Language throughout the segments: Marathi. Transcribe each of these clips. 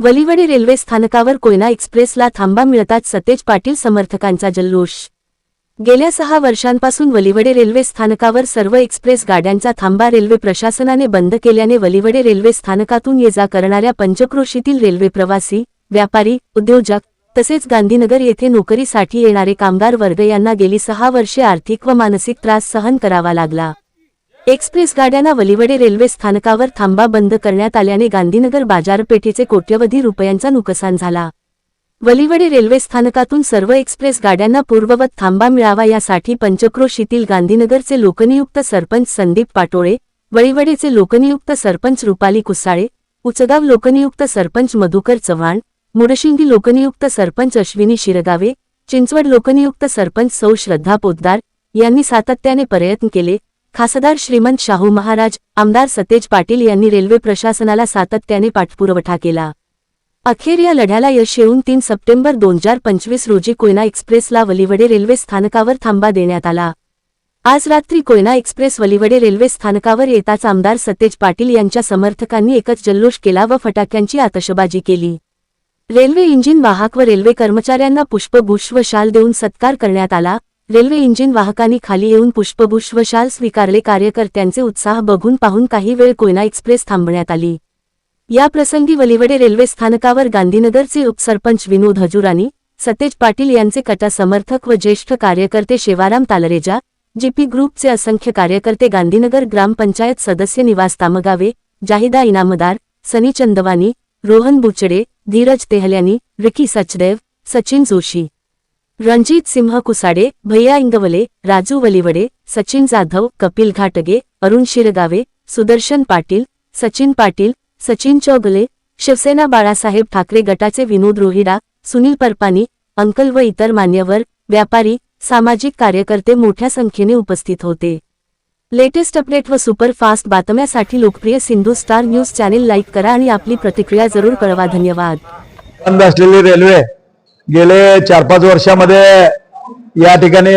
वलिवडे रेल्वे स्थानकावर कोयना एक्सप्रेसला थांबा मिळताच सतेज पाटील समर्थकांचा जल्लोष. गेल्या सहा वर्षांपासून वलिवडे रेल्वे स्थानकावर सर्व एक्सप्रेस गाड्यांचा थांबा रेल्वे प्रशासनाने बंद केल्याने वलिवडे रेल्वे स्थानकातून ये जा करणाऱ्या पंचक्रोशीतील रेल्वे प्रवासी व्यापारी उद्योजक तसेच गांधीनगर येथे नोकरीसाठी येणारे कामगार वर्ग यांना गेली सहा वर्षे आर्थिक व मानसिक त्रास सहन करावा लागला. एक्सप्रेस गाड्यांना वलिवडे रेल्वे स्थानकावर थांबा बंद करण्यात आल्याने गांधीनगर बाजारपेठेचे कोट्यवधी रुपयांचा नुकसान झाला. वलिवडे रेल्वे स्थानकातून सर्व एक्सप्रेस गाड्यांना पूर्ववत थांबा मिळावा यासाठी पंचक्रोशीतील गांधीनगरचे लोकनियुक्त सरपंच संदीप पाटोळे वळीवडेचे लोकनियुक्त सरपंच रुपाली कुसाळे उचगाव लोकनियुक्त सरपंच मधुकर चव्हाण मुडशिंगी लोकनियुक्त सरपंच अश्विनी शिरगावे चिंचवड लोकनियुक्त सरपंच सौ श्रद्धा पोद्दार यांनी सातत्याने प्रयत्न केले खासदार श्रीमंत शाहू महाराज आमदार सतेज पाटील यांनी रेल्वे प्रशासनाला सातत्याने पाठपुरवठा केला. अखेर या लढ्याला यश येऊन तीन सप्टेंबर दोन हजार पंचवीस रोजी कोयना एक्सप्रेसला वलिवडे रेल्वे स्थानकावर थांबा देण्यात आला. आज रात्री कोयना एक्सप्रेस वलिवडे रेल्वे स्थानकावर येताच आमदार सतेज पाटील यांच्या समर्थकांनी एकच जल्लोष केला व फटाक्यांची आतषबाजी केली. रेल्वे इंजिन वाहक व रेल्वे कर्मचाऱ्यांना पुष्पगुच्छ व शाल देऊन सत्कार करण्यात आला. रेल्वे इंजिन वाहकांनी खाली येऊन पुष्पभूष व शाल स्वीकारले कार्यकर्त्यांचे उत्साह बघून पाहून काही वेळ कोयना एक्सप्रेस थांबण्यात आली. या प्रसंगी वलिवडे रेल्वे स्थानकावर गांधीनगरचे उपसरपंच विनोद हजुरानी सतेज पाटील यांचे कटा समर्थक व ज्येष्ठ कार्यकर्ते शेवाराम तालरेजा जीपी ग्रुपचे असंख्य कार्यकर्ते गांधीनगर ग्रामपंचायत सदस्य निवास तामगावे जाहिदा इनामदार सनी चंदवानी रोहन बुचडे धीरज तेहल्यानी रिकी सचदेव सचिन जोशी. रणजित सिंह कुसाडे भैया इंगवले राजू वलिवडे सचिन जाधव कपिल घाटगे अरुण शिरगावे सुदर्शन पाटील सचिन पाटील सचिन चौगले शिवसेना बाळासाहेब ठाकरे गटाचे विनोद रोहिडा सुनील परपानी अंकल व इतर मान्यवर व्यापारी सामाजिक कार्यकर्ते मोठ्या संख्येने उपस्थित होते. लेटेस्ट अपडेट व सुपरफास्ट बातम्यासाठी लोकप्रिय Sindhu star news channel like करा आणि आपली प्रतिक्रिया जरूर कळवा. धन्यवाद. बंद असलेली रेल्वे गेले चार पाच वर्षामध्ये या ठिकाणी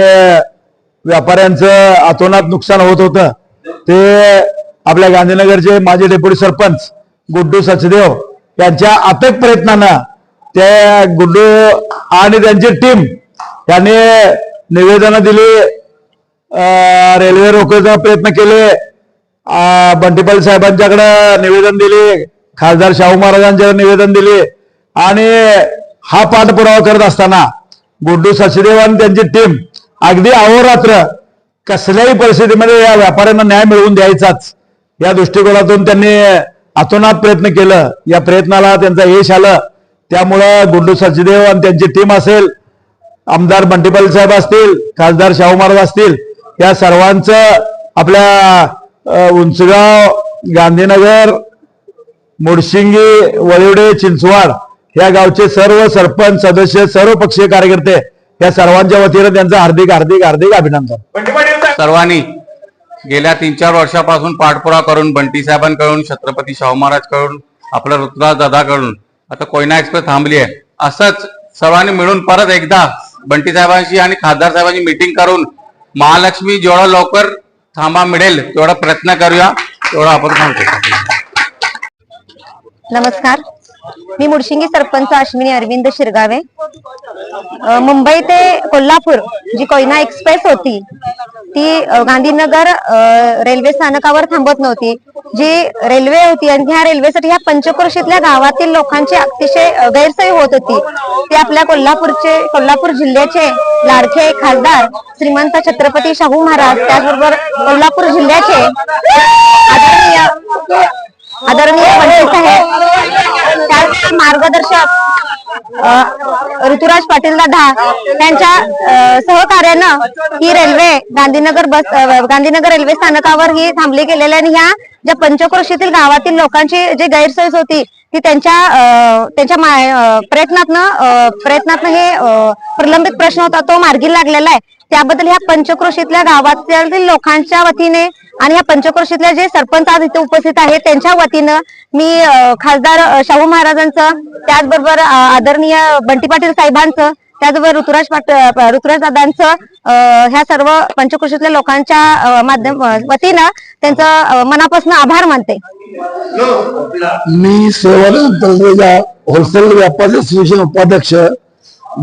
व्यापाऱ्यांचं अतोनात नुकसान होत होतं. ते आपल्या गांधीनगरचे माजी डेप्युटी सरपंच गुड्डू सचदेव यांच्या अथक प्रयत्नानं ते गुड्डू आणि त्यांची टीम यांनी निवेदनं दिली रेल्वे रोखण्याचा प्रयत्न केले बंटीपाल साहेबांच्याकडे निवेदन दिले खासदार शाहू महाराजांच्याकडे निवेदन दिले आणि हा पाठपुरावा करत असताना गुड्डू सचदेव आणि त्यांची टीम अगदी अहोरात्र कसल्याही परिस्थितीमध्ये या व्यापाऱ्यांना न्याय मिळवून द्यायचाच. या दृष्टिकोनातून त्यांनी अतोनात प्रयत्न केलं. या प्रयत्नाला त्यांचं यश आलं. त्यामुळं गुंडू सचदेव आणि त्यांची टीम असेल आमदार बंटीपाल साहेब असतील खासदार शाहू महाराज असतील या सर्वांचं आपल्या उंचगाव गांधीनगर मुडशिंगी वळिवडे चिंचवाड या गावचे सर्व सरपंच सदस्य सर्व पक्षीय कार्यकर्ते या सर्वांच्या वतीनं त्यांचं हार्दिक हार्दिक हार्दिक अभिनंदन. सर्वांनी गेल्या तीन चार वर्षापासून पाठपुरावा करून बंटी साहेबांकडून छत्रपती शाहू महाराजकडून आपला ऋतुराज दादाकडून आता कोयना एक्सप्रेस थांबली आहे. असंच सर्वांनी मिळून परत एकदा बंटी साहेबांशी आणि खासदार साहेबांची मीटिंग करून महालक्ष्मी जेवढा लवकर थांबा मिळेल तेवढा प्रयत्न करूया तेवढा आपण सांगतो. नमस्कार. मी मुडशिंगी सरपंच अश्विनी अरविंद शिरगावे. मुंबई ते कोल्हापूर जी कोयना एक्सप्रेस होती ती गांधीनगर रेल्वे स्थानकावर थांबत नव्हती. जी रेल्वे होती आणि ह्या रेल्वेसाठी ह्या पंचक्रोशीतल्या गावातील लोकांची अतिशय गैरसोय होत होती. ते आपल्या कोल्हापूरचे कोल्हापूर जिल्ह्याचे लाडके खासदार श्रीमंत छत्रपती शाहू महाराज त्याचबरोबर कोल्हापूर जिल्ह्याचे आदरणीय आदरणीय मंत्री साहेब त्याच मार्गदर्शक ऋतुराज पाटील दादा त्यांच्या सहकार्यानं ही रेल्वे गांधीनगर बस गांधीनगर रेल्वे स्थानकावर ही थांबली गेलेली आणि ह्या ज्या पंचक्रोशीतील गावातील लोकांची जी गैरसोय होती ती त्यांच्या त्यांच्या प्रयत्नातनं प्रयत्नातनं हे प्रलंबित प्रश्न होता तो मार्गी लागलेला आहे. त्याबद्दल ह्या पंचक्रोशीतल्या गावातील लोकांच्या वतीने आणि ह्या पंचक्रोशीतल्या जे सरपंच आज इथे उपस्थित आहेत त्यांच्या वतीनं मी खासदार शाहू महाराजांचं त्याचबरोबर आदरणीय बंटी पाटील साहेबांचं त्याचबरोबर ऋतुराज पाट ऋतुराज दादांचं ह्या सर्व पंचकृषीतल्या लोकांच्या माध्यम वतीनं त्यांचं मनापासून आभार मानते. मी सेवानंद होलसेल व्यापारी असोसिएशन उपाध्यक्ष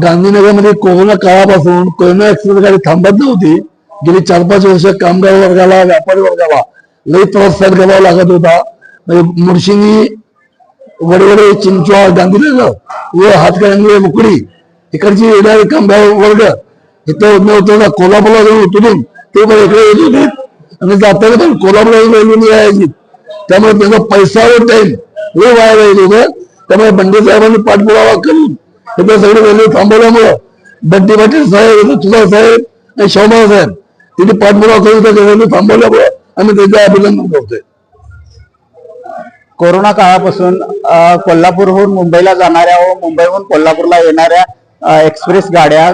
गांधीनगरमध्ये कोरोना काळापासून कोरोना एक्सप्रेस गाडी थांबत नव्हती. गेली चार पाच वर्ष कामगार वर्गाला व्यापारी वर्गाला लई प्रोत्साहन सहन करावा लागत होता. म्हणजे मुर्शिंगी वडवडे चिंचवा गांधीनगर व हातकणंगले मुकडी तिकडची येणारे कामगार वर्ग. इथं नव्हतं कोल्हापूरला जाऊन उतरून ते पण इकडे येत होते. आणि जाताना पण कोल्हापूरला रेल्वेने यायची त्यामुळे त्याचा पैसा व टाइम हे वाया राहिलं होतं. त्यामुळे बंडी साहेबांनी पाठपुरावा करून इथं सगळे रेल्वे थांबवल्यामुळं बंटी पाटील साहेब तुझा साहेब आणि शोभा साहेब तिथे पाठपुरावा करून त्या रेल्वे थांबवल्यामुळं आम्ही त्याचे अभिनंदन करतोय. कोरोना काळापासून कोल्हापूरहून मुंबईला जाणाऱ्या व मुंबईहून कोल्हापूरला येणाऱ्या एक्सप्रेस गाड्या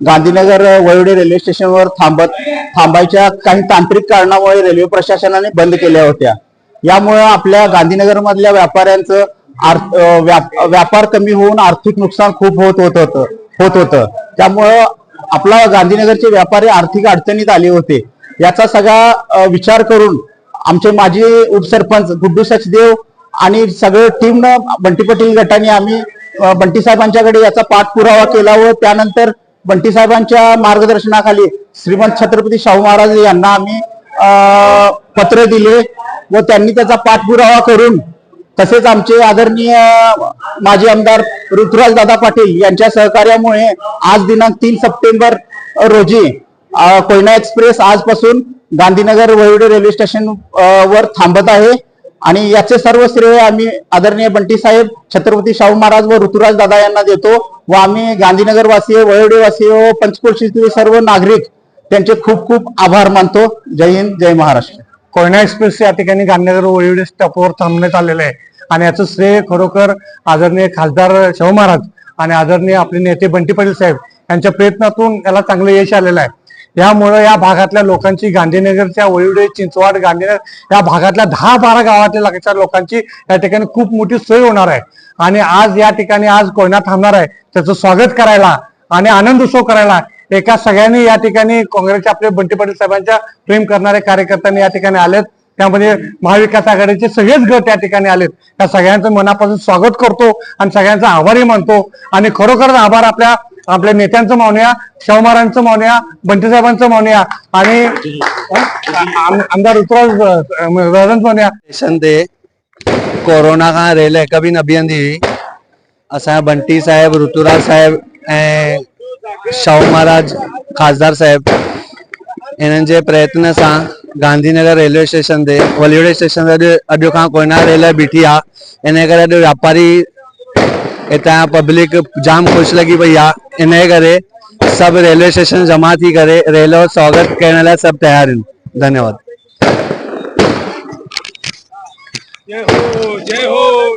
गांधीनगर वळवडे रेल्वे स्टेशनवर थांबत थांबायच्या काही तांत्रिक कारणामुळे रेल्वे प्रशासनाने बंद केल्या होत्या. यामुळे आपल्या गांधीनगर मधल्या व्यापाऱ्यांचं आर्थ- व्यापार कमी होऊन आर्थिक नुकसान खूप होत होत होतं होत होतं. त्यामुळं आपला गांधीनगरचे व्यापारी आर्थिक अडचणीत आले होते. याचा सगळा विचार करून आमचे माजी उपसरपंच गुड्डू सचदेव आणि सगळं टीमनं बंटी पाटील गटाने आम्ही बंटी साहेबांच्याकडे याचा पाठपुरावा केला व त्यानंतर बंटी साहेबांच्या मार्गदर्शनाखाली श्रीमंत छत्रपती शाहू महाराज यांना आम्ही पत्र दिले व त्यांनी त्याचा पाठपुरावा करून तसेच आमचे आदरणीय माजी आमदार ऋतुराज दादा पाटील यांच्या सहकार्यामुळे आज दिनांक तीन सप्टेंबर रोजी कोयना एक्सप्रेस आजपासून गांधीनगर वळवडे रेल्वे स्टेशन वर थांबत आहे. आणि याचे सर्व श्रेय आम्ही आदरणीय बंटी साहेब छत्रपती शाहू महाराज व ऋतुराज दादा यांना देतो व आम्ही गांधीनगरवासीय वयोडेवासीय व पंचकोशीतील सर्व नागरिक त्यांचे खूप खूप आभार मानतो. जय हिंद जय महाराष्ट्र. कोयना एक्सप्रेस या ठिकाणी गांधीनगर वयोडे स्टॉपवर थांबण्यात आलेलं आहे. आणि याचं श्रेय खरोखर आदरणीय खासदार शाहू महाराज आणि आदरणीय आपले नेते बंटी पाटील साहेब यांच्या प्रयत्नातून याला चांगलं यश आलेलं आहे. यामुळे या भागातल्या लोकांची गांधीनगरच्या वळीवडे चिंचवाड गांधीनगर या भागातल्या दहा बारा गावातल्या लोकांची या ठिकाणी खूप मोठी सोय होणार आहे. आणि आज या ठिकाणी आज कोयना थांबणार आहे. त्याचं स्वागत करायला आणि आनंद उत्सव करायला एका सगळ्यांनी या ठिकाणी काँग्रेसचे आपले बंटी पाटील साहेबांच्या प्रेम करणारे कार्यकर्त्यांनी या ठिकाणी आलेत. त्यामध्ये महाविकास आघाडीचे सगळेच गट या ठिकाणी आलेत. त्या सगळ्यांचं मनापासून स्वागत करतो आणि सगळ्यांचा आभारही मानतो. आणि खरोखरच आभार आपल्या आपल्या नेत्यांचं मानूया शाहूमारांचं मानूया बंटी साहेबांचं मानूया आणि आमदार ऋतुराज दादांचं मानूया स्टेशन ते कोरोना खां रेल हिक बि न बीहंदी हुई असांजा बंटी साहिब ऋतुराज साहिब ऐं शाहू महाराज खासदार साहिब इन्हनि जे प्रयत्न सां गांधीनगर रेलवे स्टेशन ते वलीवड़े स्टेशन ते अॼु अॼु खां कोयना रेल बीठी आहे इन करे अॼु वापारी इतना पब्लिक जाम खुश लगी पई आहे इन जे करे सभु रेलवे स्टेशन जमा थी करे रेल जो स्वागत करने लाइ सब तैयार हैं। धन्यवाद। जय हो जय हो।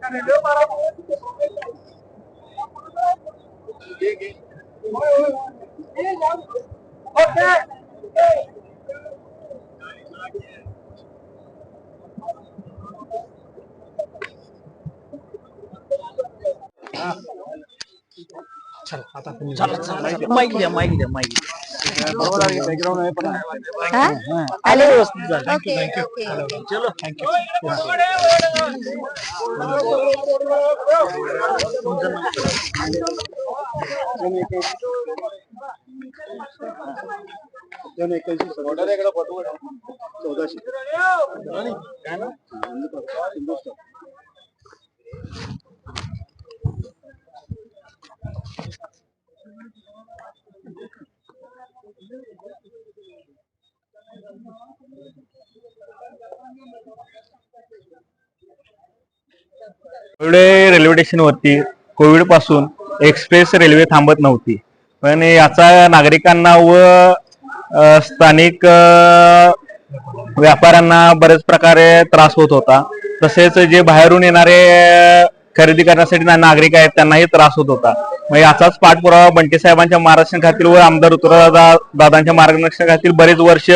Gracias. चल आता माईक द्या माईक द्या माईक चलो. थँक्यू तुमचं आले ओके ओके एवढे रेल्वे स्टेशनवरती कोविड पासून एक्सप्रेस रेल्वे थांबत नव्हती. पण याचा नागरिकांना व स्थानिक व्यापाऱ्यांना बरेच प्रकारे त्रास होत होता. तसेच जे बाहेरून येणारे खरेदी करण्यासाठी नागरिक आहेत त्यांनाही त्रास होत होता. मग याचाच पाठपुरावा बंटी साहेबांच्या मार्गदर्शन खातील व आमदार ऋतुराज दादांच्या मार्गदर्शन खातील बरेच वर्ष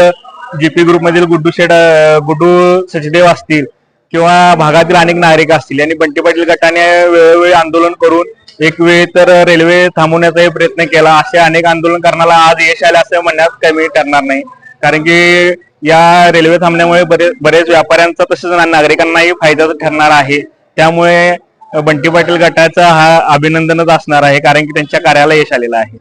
जीपी ग्रुप मधील गुड्डू शेड गुड्डू सचदेव असतील. किंवा भागातील अनेक नागरिक असतील यांनी बंटी पाटील गटाने वेळोवेळी आंदोलन करून एक वेळ तर रेल्वे थांबवण्याचाही प्रयत्न केला. असे अनेक आंदोलन करण्याला आज यश आले असं म्हणण्यास कमी ठरणार नाही. कारण की या रेल्वे थांबण्यामुळे बरेच बरेच व्यापाऱ्यांचा तसेच नागरिकांनाही फायदा ठरणार आहे. त्यामुळे बंटी पाटील गटाचा हा अभिनंदनच असणार आहे कारण की त्यांच्या कार्याला यश आलेलं आहे.